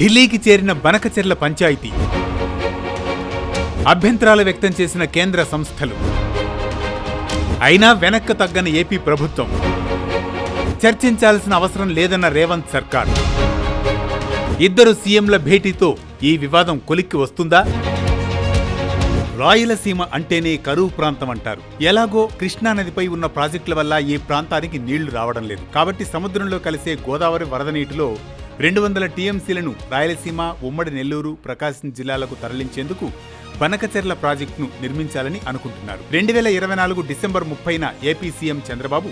ఢిల్లీకి చేరిన బనకచెర్ల పంచాయతీ. అభ్యంతరాలు వ్యక్తం చేసిన కేంద్ర సంస్థలు. అయినా వెనక్కు తగ్గని ఏపీ ప్రభుత్వం. చర్చించాల్సిన అవసరం లేదన్న రేవంత్ సర్కార్. ఇద్దరు సీఎంల భేటీతో ఈ వివాదం కొలిక్కి వస్తుందా? రాయలసీమ అంటేనే కరువు ప్రాంతం అంటారు. ఎలాగో కృష్ణానదిపై ఉన్న ప్రాజెక్టుల వల్ల ఈ ప్రాంతానికి నీళ్ళు రావడం లేదు. కాబట్టి సముద్రంలో కలిసే గోదావరి వరద నీటిలో రెండు వందల టీఎంసీలను రాయలసీమ ఉమ్మడి నెల్లూరు ప్రకాశం జిల్లాలకు తరలించేందుకు బనకచెర్ల ప్రాజెక్టును నిర్మించాలని అనుకుంటున్నారు. రెండు వేల ఇరవై నాలుగు డిసెంబర్ ముప్పైన AP CM Chandrababu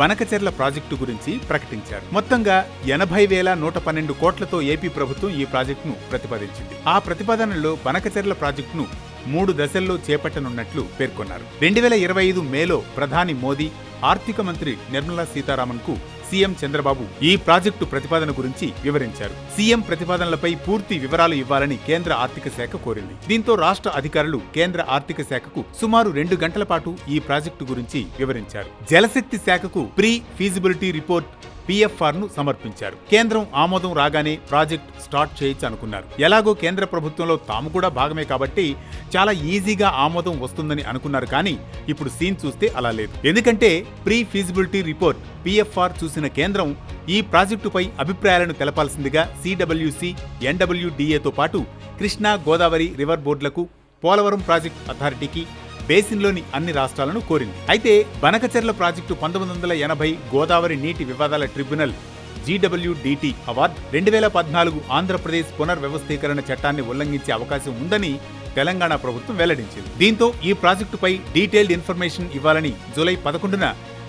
Banakacherla project గురించి ప్రకటించారు. మొత్తంగా ఎనభై వేల నూట పన్నెండు కోట్లతో ఏపీ ప్రభుత్వం ఈ ప్రాజెక్టును ప్రతిపాదించింది. ఆ ప్రతిపాదనలో బనకచెర్ల ప్రాజెక్టును మూడు దశల్లో చేపట్టనున్నట్లు పేర్కొన్నారు. రెండు వేల ఇరవై ఐదు మేలో ప్రధాని మోదీ ఆర్థిక మంత్రి నిర్మలా సీతారామన్కు సీఎం చంద్రబాబు ఈ ప్రాజెక్టు ప్రతిపాదన గురించి వివరించారు. సీఎం ప్రతిపాదనలపై పూర్తి వివరాలు ఇవ్వాలని కేంద్ర ఆర్థిక శాఖ కోరింది. దీంతో రాష్ట్ర అధికారులు కేంద్ర ఆర్థిక శాఖకు సుమారు రెండు గంటల పాటు ఈ ప్రాజెక్టు గురించి వివరించారు. జలశక్తి శాఖకు ప్రీ ఫీజిబిలిటీ రిపోర్ట్ పిఎఫ్ఆర్ను సమర్పించారు. కేంద్రం ఆమోదం రాగానే ప్రాజెక్ట్ స్టార్ట్ చేయొచ్చు అనుకున్నారు. ఎలాగో కేంద్ర ప్రభుత్వంలో తాము కూడా భాగమే కాబట్టి చాలా ఈజీగా ఆమోదం వస్తుందని అనుకున్నారు కానీ ఇప్పుడు సీన్ చూస్తే అలా లేదు. ఎందుకంటే ప్రీ ఫీజిబిలిటీ రిపోర్ట్ పిఎఫ్ఆర్ చూసిన కేంద్రం ఈ ప్రాజెక్టుపై అభిప్రాయాలను తెలపాల్సిందిగా సిడబ్ల్యూసి ఎన్డబ్ల్యూడిఏతో పాటు కృష్ణా గోదావరి రివర్ బోర్డులకు పోలవరం ప్రాజెక్ట్ అథారిటీకి బేసిన్లోని అన్ని రాష్ట్రాలను కోరింది. అయితే బనకచెర్ల ప్రాజెక్టు పంతొమ్మిది వందల ఎనభై గోదావరి నీటి వివాదాల ట్రిబ్యునల్ జీడబ్ల్యూడిటి అవార్డు రెండు వేల పద్నాలుగు ఆంధ్రప్రదేశ్ పునర్వ్యవస్థీకరణ చట్టాన్ని ఉల్లంఘించే అవకాశం ఉందని తెలంగాణ ప్రభుత్వం వెల్లడించింది. దీంతో ఈ ప్రాజెక్టుపై డీటెయిల్డ్ ఇన్ఫర్మేషన్ ఇవ్వాలని జూలై పదకొండున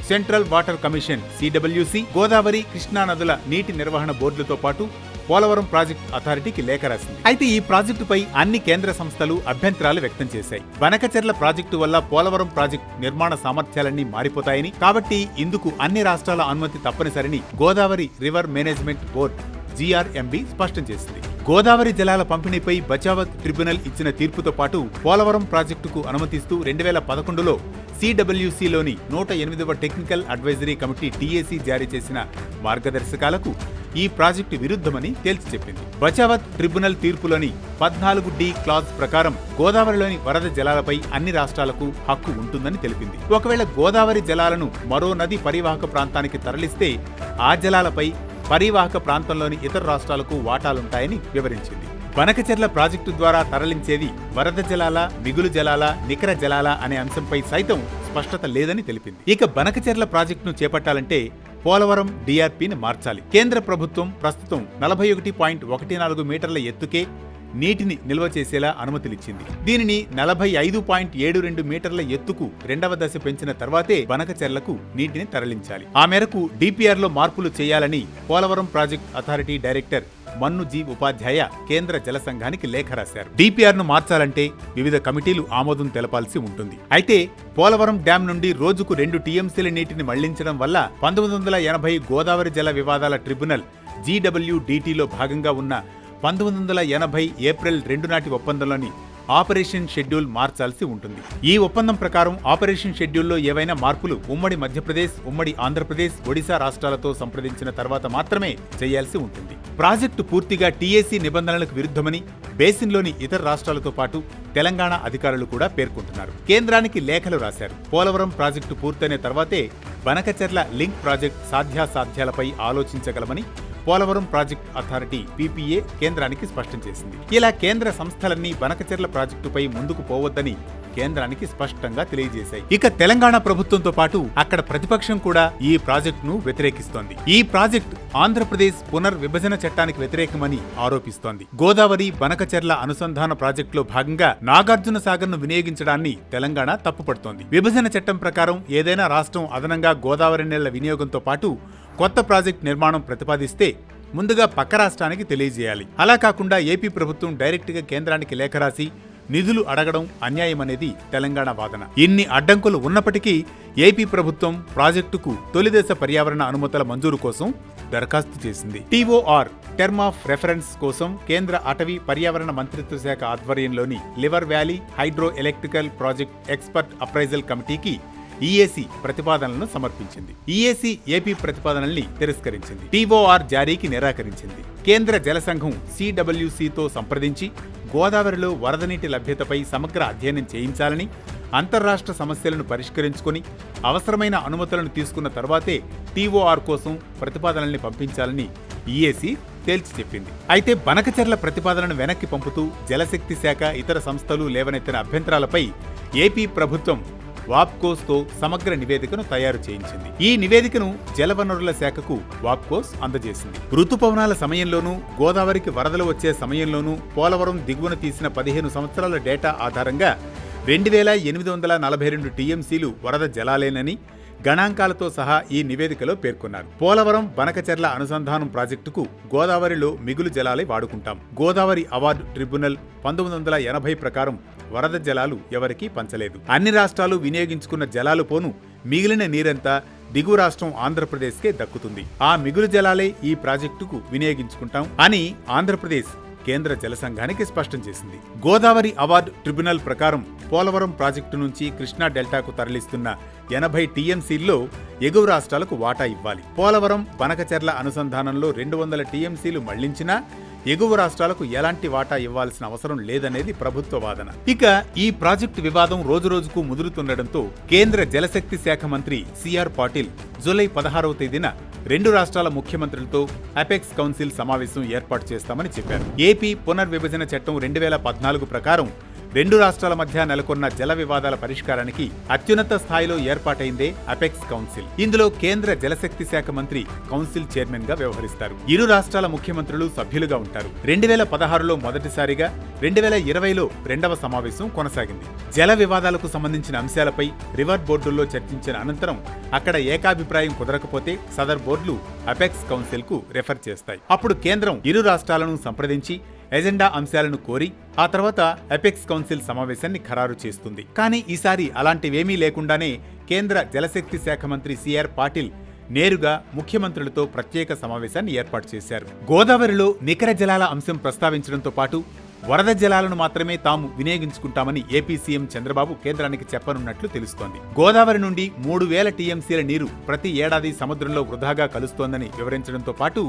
central water commission CWC Godavari Krishna నదుల నీటి నిర్వహణ బోర్డులతో పాటు పోలవరం ప్రాజెక్ట్ అథారిటీకి లేఖ రాసింది. అయితే ఈ ప్రాజెక్టుపై అన్ని కేంద్ర సంస్థలు అభ్యంతరాలు వ్యక్తం చేశాయి. వనకచెర్ల ప్రాజెక్టు వల్ల పోలవరం ప్రాజెక్టు నిర్మాణ సామర్థ్యాలన్నీ మారిపోతాయని కాబట్టి ఇందుకు అన్ని రాష్ట్రాల అనుమతి తప్పనిసరిని Godavari river management board GRMB స్పష్టం చేసింది. గోదావరి జలాల పంపిణీపై బచావత్ ట్రిబ్యునల్ ఇచ్చిన తీర్పుతో పాటు పోలవరం ప్రాజెక్టుకు అనుమతిస్తూ రెండు వేల పదకొండులో సిడబ్ల్యూసీలోని నూట ఎనిమిదవ టెక్నికల్ అడ్వైజరీ కమిటీ టీఏసీ జారీ చేసిన మార్గదర్శకాలకు ఈ ప్రాజెక్టు విరుద్ధమని తేల్చి చెప్పింది. బచావత్ ట్రిబ్యునల్ తీర్పులోని పద్నాలుగు డి క్లాజ్ ప్రకారం గోదావరిలోని వరద జలాలపై అన్ని రాష్ట్రాలకు హక్కు ఉంటుందని తెలిపింది. ఒకవేళ గోదావరి జలాలను మరో నది పరివాహక ప్రాంతానికి తరలిస్తే ఆ జలాలపై పరివాహక ప్రాంతంలోని ఇతర రాష్ట్రాలకు వాటాలుంటాయని వివరించింది. బనకచెర్ల ప్రాజెక్టు ద్వారా తరలించేది వరద జలాల మిగులు జలాల నికర జలాల అనే అంశంపై సైతం స్పష్టత లేదని తెలిపింది. ఇక బనకచెర్ల ప్రాజెక్టును చేపట్టాలంటే పోలవరం డిఆర్పిని మార్చాలి. కేంద్ర ప్రభుత్వం ప్రస్తుతం నలభై ఒకటి పాయింట్ ఒకటి నాలుగు మీటర్ల ఎత్తుకే నీటిని నిల్వ చేసేలా అనుమతులిచ్చింది. దీనిని నలభై ఐదు పాయింట్ ఏడు రెండు మీటర్ల ఎత్తుకు రెండవ దశ పెంచిన తర్వాతే బనకచెర్లకు నీటిని తరలించాలి. ఆ మేరకు డిపిఆర్లో మార్పులు చేయాలని Polavaram project authority director Mannu G Upadhyaya కేంద్ర జల సంఘానికి లేఖ రాశారు. డిపిఆర్ను మార్చాలంటే వివిధ కమిటీలు ఆమోదం తెలపాల్సి ఉంటుంది. అయితే పోలవరం డ్యాం నుండి రోజుకు రెండు టీఎంసీల నీటిని మళ్ళించడం వల్ల పంతొమ్మిది వందల ఎనభై గోదావరి జల వివాదాల ట్రిబ్యునల్ జీడబ్ల్యూడిటీలో భాగంగా ఉన్న పంతొమ్మిది వందల ఎనభై ఏప్రిల్ రెండు నాటి ఒప్పందంలోని ఆపరేషన్ షెడ్యూల్ మార్చాల్సి ఉంటుంది. ఈ ఒప్పందం ప్రకారం ఆపరేషన్ షెడ్యూల్లో ఏవైనా మార్పులు ఉమ్మడి మధ్యప్రదేశ్ ఉమ్మడి ఆంధ్రప్రదేశ్ ఒడిశా రాష్ట్రాలతో సంప్రదించిన తర్వాత మాత్రమే చేయాల్సి ఉంటుంది. ప్రాజెక్టు పూర్తిగా టీఏసీ నిబంధనలకు విరుద్ధమని బేసిన్లోని ఇతర రాష్ట్రాలతో పాటు తెలంగాణ అధికారులు కూడా పేర్కొంటున్నారు. కేంద్రానికి లేఖలు రాశారు. పోలవరం ప్రాజెక్టు పూర్తయిన తర్వాతే బనకచెర్ల లింక్ ప్రాజెక్ట్ సాధ్యాసాధ్యాలపై ఆలోచించగలమని పోలవరం ప్రాజెక్ట్ అథారిటీ పీపీఏ కేంద్రానికి స్పష్టం చేసింది. ఇలా కేంద్ర సంస్థలన్నీ బనకచెర్ల ప్రాజెక్టుపై ముందుకు పోవద్దని కేంద్రానికి స్పష్టంగా తెలియజేశాయి. ఇక తెలంగాణ ప్రభుత్వంతో పాటు అక్కడ ప్రతిపక్షం కూడా ఈ ప్రాజెక్టును వ్యతిరేకిస్తోంది. ఈ ప్రాజెక్ట్ ఆంధ్రప్రదేశ్ పునర్విభజన చట్టానికి వ్యతిరేకమని ఆరోపిస్తోంది. గోదావరి బనకచెర్ల అనుసంధాన ప్రాజెక్టులో భాగంగా నాగార్జున సాగర్ను వినియోగించడాన్ని తెలంగాణ తప్పుపడుతోంది. విభజన చట్టం ప్రకారం ఏదైనా రాష్ట్రం అదనంగా గోదావరి నీళ్ళ వినియోగంతో పాటు కొత్త ప్రాజెక్ట్ నిర్మాణం ప్రతిపాదిస్తే ముందుగా పక్క రాష్ట్రానికి తెలియజేయాలి. అలా కాకుండా ఏపీ ప్రభుత్వం డైరెక్ట్గా కేంద్రానికి లేఖ రాసి నిధులు అడగడం అన్యాయమనేది తెలంగాణ వాదన. ఇన్ని అడ్డంకులు ఉన్నప్పటికీ ఏపీ ప్రభుత్వం ప్రాజెక్టుకు తొలిదశ పర్యావరణ అనుమతుల మంజూరు కోసం దరఖాస్తు చేసింది. టీఓఆర్ టర్మ్ ఆఫ్ రెఫరెన్స్ కోసం కేంద్ర అటవీ పర్యావరణ మంత్రిత్వ శాఖ ఆధ్వర్యంలోని river valley hydro electrical project expert appraisal కమిటీకి ఈఏసీ ప్రతిపాదనలను సమర్పించింది. ఈఏసీ ఏపీ ప్రతిపాదనల్ని తిరస్కరించింది. టీఓఆర్ జారీకి నిరాకరించింది. కేంద్ర జల సంఘం సంప్రదించి గోదావరిలో వరద నీటి లభ్యతపై సమగ్ర అధ్యయనం చేయించాలని అంతర్రాష్ట్ర సమస్యలను పరిష్కరించుకొని అవసరమైన అనుమతులను తీసుకున్న తర్వాతే టీఓఆర్ కోసం ప్రతిపాదనల్ని పంపించాలని ఈఏసీ తేల్చి చెప్పింది. అయితే బనకచర్ల ప్రతిపాదనను వెనక్కి పంపుతూ జలశక్తి శాఖ ఇతర సంస్థలు లేవనెత్తిన అభ్యంతరాలపై ఏపీ ప్రభుత్వం వాప్కోస్తో సమగ్ర నివేదికను తయారు చేయించింది. ఈ నివేదికను జలవనరుల శాఖకు వాప్కోస్ అందజేసింది. ఋతుపవనాల సమయంలోనూ గోదావరికి వరదలు వచ్చే సమయంలోనూ పోలవరం దిగువన తీసిన పదిహేను సంవత్సరాల డేటా ఆధారంగా రెండు వేల ఎనిమిది వందల నలభై రెండు టీఎంసీలు వరద జలాలేనని గణాంకాలతో సహా ఈ నివేదికలో పేర్కొన్నారు. పోలవరం బనకచెర్ల అనుసంధానం ప్రాజెక్టుకు గోదావరిలో మిగులు జలాలే వాడుకుంటాం. గోదావరి అవార్డు ట్రిబ్యునల్ పంతొమ్మిది వందల ఎనభై ప్రకారం వరద జలాలు ఎవరికీ పంచలేదు. అన్ని రాష్ట్రాలు వినియోగించుకున్న జలాలు పోను మిగిలిన నీరంతా దిగువ రాష్ట్రం ఆంధ్రప్రదేశ్కే దక్కుతుంది. ఆ మిగులు జలాలే ఈ ప్రాజెక్టుకు వినియోగించుకుంటాం అని ఆంధ్రప్రదేశ్ కేంద్ర జల సంఘానికి స్పష్టం చేసింది. గోదావరి అవార్డు ట్రిబ్యునల్ ప్రకారం పోలవరం ప్రాజెక్టు నుంచి కృష్ణా డెల్టాకు తరలిస్తున్న ఎనభై టీఎంసీల్లో ఎగువ రాష్ట్రాలకు వాటా ఇవ్వాలి. పోలవరం బనకచెర్ల అనుసంధానంలో రెండు వందల టీఎంసీలు మళ్ళించినా ఎగువ రాష్ట్రాలకు ఎలాంటి వాటా ఇవ్వాల్సిన అవసరం లేదనేది ప్రభుత్వ వాదన. ఇక ఈ ప్రాజెక్టు వివాదం రోజురోజుకు ముదురుతుండటంతో కేంద్ర జలశక్తి శాఖ మంత్రి సిఆర్ పాటిల్ జూలై పదహారవ తేదీన రెండు రాష్ట్రాల ముఖ్యమంత్రులతో అపెక్స్ కౌన్సిల్ సమావేశం ఏర్పాటు చేస్తామని చెప్పారు. ఏపీ పునర్విభజన చట్టం రెండు వేల పద్నాలుగు ప్రకారం రెండు రాష్ట్రాల మధ్య నెలకొన్న జల వివాదాల పరిష్కారానికి అత్యున్నత స్థాయిలో ఏర్పాటైందే అపెక్స్ కౌన్సిల్. ఇందులో కేంద్ర జలశక్తి శాఖ మంత్రి కౌన్సిల్ చైర్మన్గా వ్యవహరిస్తారు. ఇరు రాష్ట్రాల ముఖ్యమంత్రులు సభ్యులుగా ఉంటారు. రెండు వేల పదహారులో మొదటిసారిగా రెండు వేల ఇరవైలో రెండవ సమావేశం కొనసాగింది. జల వివాదాలకు సంబంధించిన అంశాలపై రివర్ బోర్డుల్లో చర్చించిన అనంతరం అక్కడ ఏకాభిప్రాయం కుదరకపోతే సదర్ బోర్డులు అపెక్స్ కౌన్సిల్కు రెఫర్ చేస్తాయి. అప్పుడు కేంద్రం ఇరు రాష్ట్రాలను సంప్రదించి ఎజెండా అంశాలను కోరి ఆ తర్వాత ఎపెక్స్ కౌన్సిల్ సమావేశాన్ని ఖరారు చేస్తుంది. కానీ ఈసారి అలాంటివేమీ లేకుండానే కేంద్ర జలశక్తి శాఖ మంత్రి సిఆర్ పాటిల్ నేరుగా ముఖ్యమంత్రులతో ప్రత్యేక సమావేశాన్ని ఏర్పాటు చేశారు. గోదావరిలో నికర జలాల అంశం ప్రస్తావించడంతో పాటు వరద జలాలను మాత్రమే తాము వినియోగించుకుంటామని ఏపీ సీఎం చంద్రబాబు కేంద్రానికి చెప్పనున్నట్లు తెలుస్తోంది. గోదావరి నుండి మూడు వేల టీఎంసీల నీరు ప్రతి ఏడాది సముద్రంలో వృధాగా కలుస్తోందని వివరించడంతో పాటు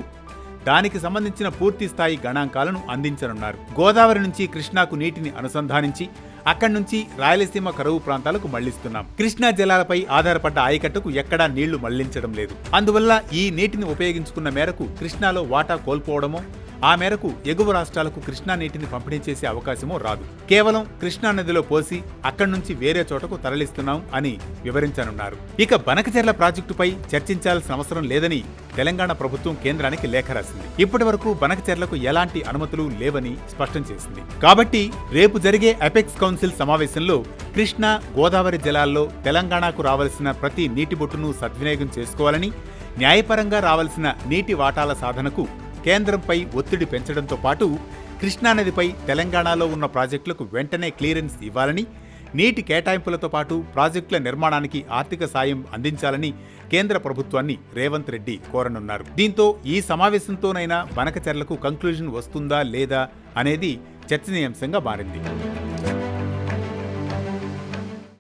దానికి సంబంధించిన పూర్తి స్థాయి గణాంకాలను అందించనున్నారు. గోదావరి నుంచి కృష్ణాకు నీటిని అనుసంధానించి అక్కడి నుంచి రాయలసీమ కరువు ప్రాంతాలకు మళ్ళిస్తున్నాం. కృష్ణా జలాలపై ఆధారపడ్డ ఆయకట్టుకు ఎక్కడా నీళ్ళు మళ్ళించడం లేదు. అందువల్ల ఈ నీటిని ఉపయోగించుకున్న మేరకు కృష్ణాలో వాటా కోల్పోవడమో ఆ మేరకు ఎగువ రాష్ట్రాలకు కృష్ణా నీటిని పంపిణీ చేసే అవకాశమూ రాదు. కేవలం కృష్ణా నదిలో పోసి అక్కడి నుంచి వేరే చోటకు తరలిస్తున్నాం అని వివరించనున్నారు. ఇక బనకచెర్ల ప్రాజెక్టుపై చర్చించాల్సిన అవసరం లేదని తెలంగాణ ప్రభుత్వం కేంద్రానికి లేఖ రాసింది. ఇప్పటి వరకు బనకచెర్లకు ఎలాంటి అనుమతులు లేవని స్పష్టం చేసింది. కాబట్టి రేపు జరిగే అపెక్స్ కౌన్సిల్ సమావేశంలో కృష్ణా గోదావరి జలాల్లో తెలంగాణకు రావాల్సిన ప్రతి నీటి బొట్టును సద్వినియోగం చేసుకోవాలని న్యాయపరంగా రావాల్సిన నీటి వాటాల సాధనకు కేంద్రంపై ఒత్తిడి పెంచడంతో పాటు కృష్ణానదిపై తెలంగాణలో ఉన్న ప్రాజెక్టులకు వెంటనే క్లియరెన్స్ ఇవ్వాలని నీటి కేటాయింపులతో పాటు ప్రాజెక్టుల నిర్మాణానికి ఆర్థిక సాయం అందించాలని కేంద్ర ప్రభుత్వాన్ని రేవంత్ రెడ్డి కోరనున్నారు. దీంతో ఈ సమావేశంతోనైనా బనకచెర్లకు కంక్లూజన్ వస్తుందా లేదా అనేది చర్చనీయాంశంగా మారింది.